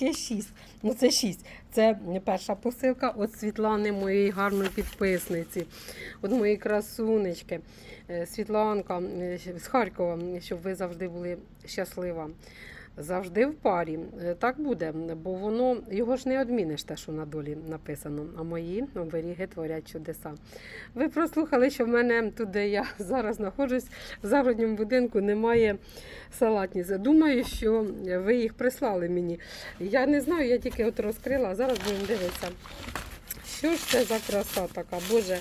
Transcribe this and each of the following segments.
ще шість. Ну, це шість. Це перша посилка від Світлани, моєї гарної підписниці, від моєї красунечки. Е, Світланка е, з Харкова, щоб ви завжди були щаслива. Завжди в парі. Е, Так буде, бо воно його ж не одміниш, те, що на долі написано. А мої оберіги творять чудеса. Ви прослухали, що в мене тут, де я зараз знаходжусь, в загородньому будинку немає салатниці. Думаю, що ви їх прислали мені. Я не знаю, я тільки от розкрила, зараз будемо дивитися. Що ж це за краса така? Боже,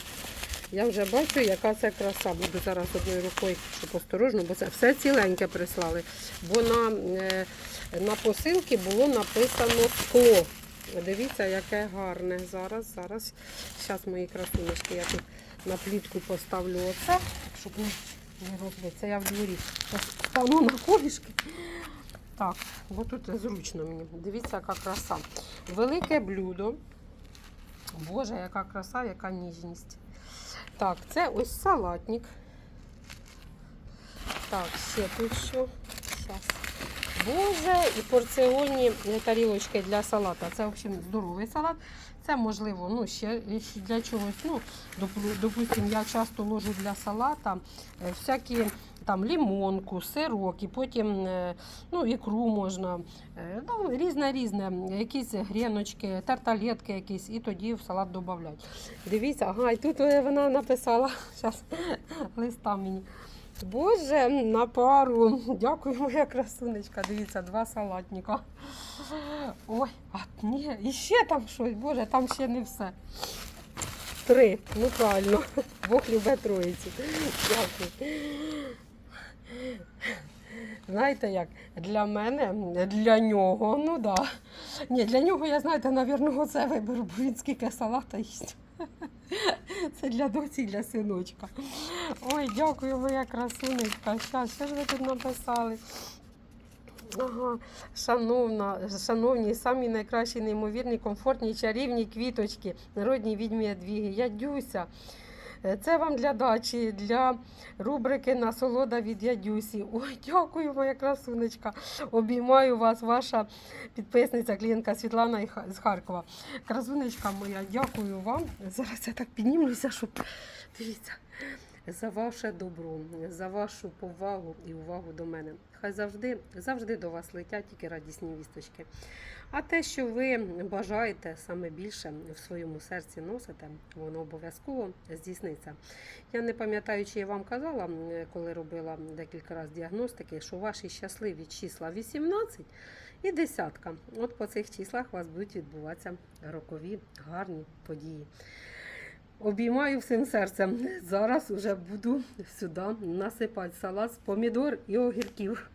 я вже бачу, яка це краса. Буду зараз одною рукою, щоб осторожно, бо це все ціленьке прислали. Бо на, е, на посилці було написано скло. Дивіться, яке гарне. Зараз, зараз. Зараз мої красунечки, я тут на плітку поставлю оце, щоб не розбитися. Я в дворі стану на колішки. Так, бо тут зручно мені. Дивіться, яка краса. Велике блюдо. Боже, яка краса, яка ніжність. Так, це ось салатник. Так, ще тут що. Щас. Боже, і порціонні тарілочки для салата. Це, в общем, здоровий салат. Це можливо, ну, ще для чогось. Ну, допу- допустим, я часто ложу для салата е, всякі там лімонку, сирок, і потім е, ну, ікру можна. е, Ну, різне різне, якісь гріночки, тарталетки якісь, і тоді в салат додають. Дивіться, ага, і тут вона написала зараз листа мені. Боже, на пару. Дякую, моя красунечка. Дивіться, два салатника. Ой, а ні, і ще там щось, боже, там ще не все. Три. Ну правильно. Бог любе троїці. Дякую. Знаєте як? Для мене, для нього, ну да. Ні, для нього я, знаєте, навірно, оце виберу, бо він скільки салата їсть. Це для доці і для синочка. Ой, дякую, моя красунечка. Щас, що ж ви тут написали? Ага, шановна, шановні, самі найкращі, неймовірні, комфортні, чарівні квіточки, народні відьмі Ядвіги. Ядюся. Е, Це вам для дачі, для рубрики Насолода від Ядюсі. Ой, дякую, моя красунечка. Обіймаю вас, ваша підписниця, клієнтка Світлана з Харкова. Красунечка моя, дякую вам. Зараз я так піднімуся, щоб дивіться. За ваше добро, за вашу повагу і увагу до мене. Хай завжди, завжди до вас летять тільки радісні вісточки. А те, що ви бажаєте саме більше в своєму серці носите, воно обов'язково здійсниться. Я не пам'ятаю, чи я вам казала, коли робила декілька разів діагностики, що ваші щасливі числа 18 і десятка. От по цих числах у вас будуть відбуватися рокові гарні події. Обіймаю всім серцем. Зараз уже буду сюди насипати салат з помідор і огірків.